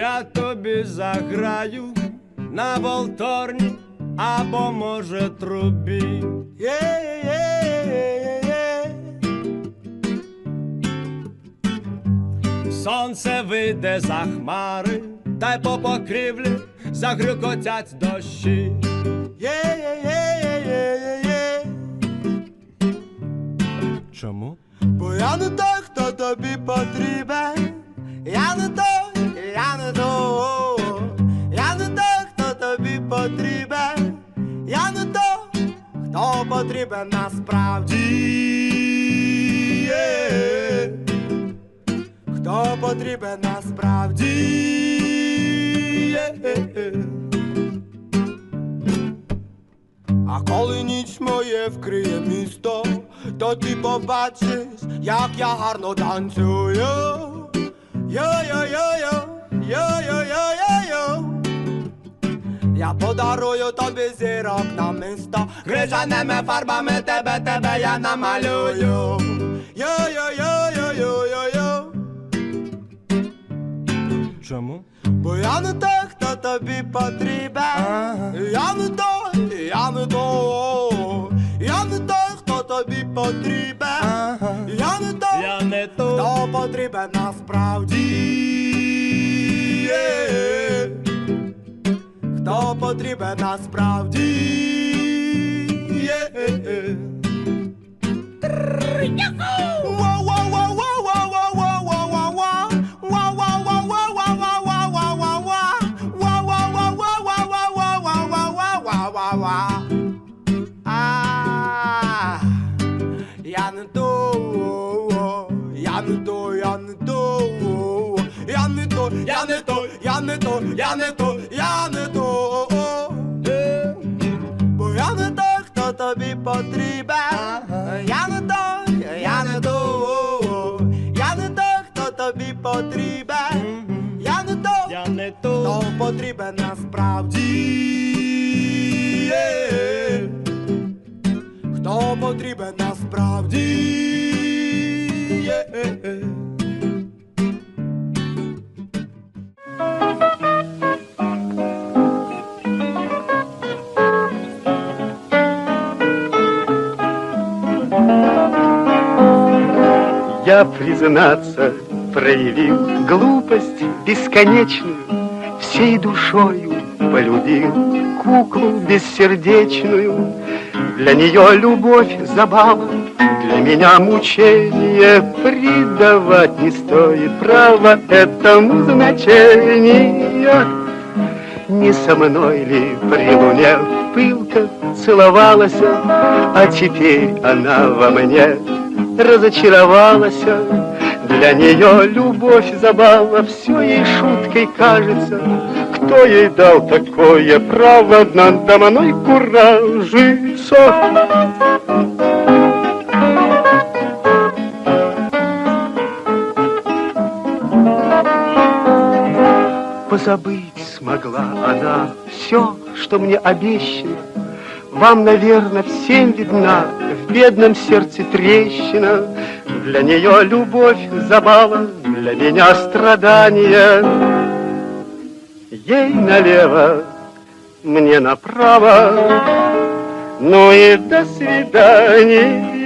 Я тобі заграю на волторні або може трубі. Сонце вийде за хмари, та й по покрівлі загрюкотять дощі. Чому? Бо я не той, хто тобі потрібен. Я не той, Я не той, хто потрібен насправді. Є. Хто потрібен насправді. Є. А коли ніч моє вкриє місто, то ти побачиш, як я гарно танцюю. Йо-йо-йо-йо, Я подарую тобі зірок на місто, крижаними фарбами тебе, тебе я намалюю. Йо-йо-йо-йо-йо-йо-йо. Чому? Бо я не той, хто тобі потрібен. Я не той, я не той. Я не той, хто тобі потрібен. Я не той, Я не то. хто потрібен насправді. Є. Хто потрібен насправді. Я не то, я не то, я не то, я не то, я не то, я тобі потрібен. Я не той, я не той, я не той, хто тобі потрібен. Я не той, Я не хто то. потрібен насправді. Хто потрібен насправді. Я, признаться, проявил глупость бесконечную, Всей душою полюбил куклу бессердечную. Для нее любовь забава, для меня мучение Придавать не стоит права этому значения. Не со мной ли при луне пылко целовалась, А теперь она во мне разочаровалась. Для нее любовь забава, все ей шуткой кажется. Кто ей дал такое право надо мной куражиться? Позабыть смогла она все, что мне обещано. Вам, наверное, всем видна в бедном сердце трещина. Для нее любовь забава, для меня страдание. Ей налево, мне направо, ну и до свидания.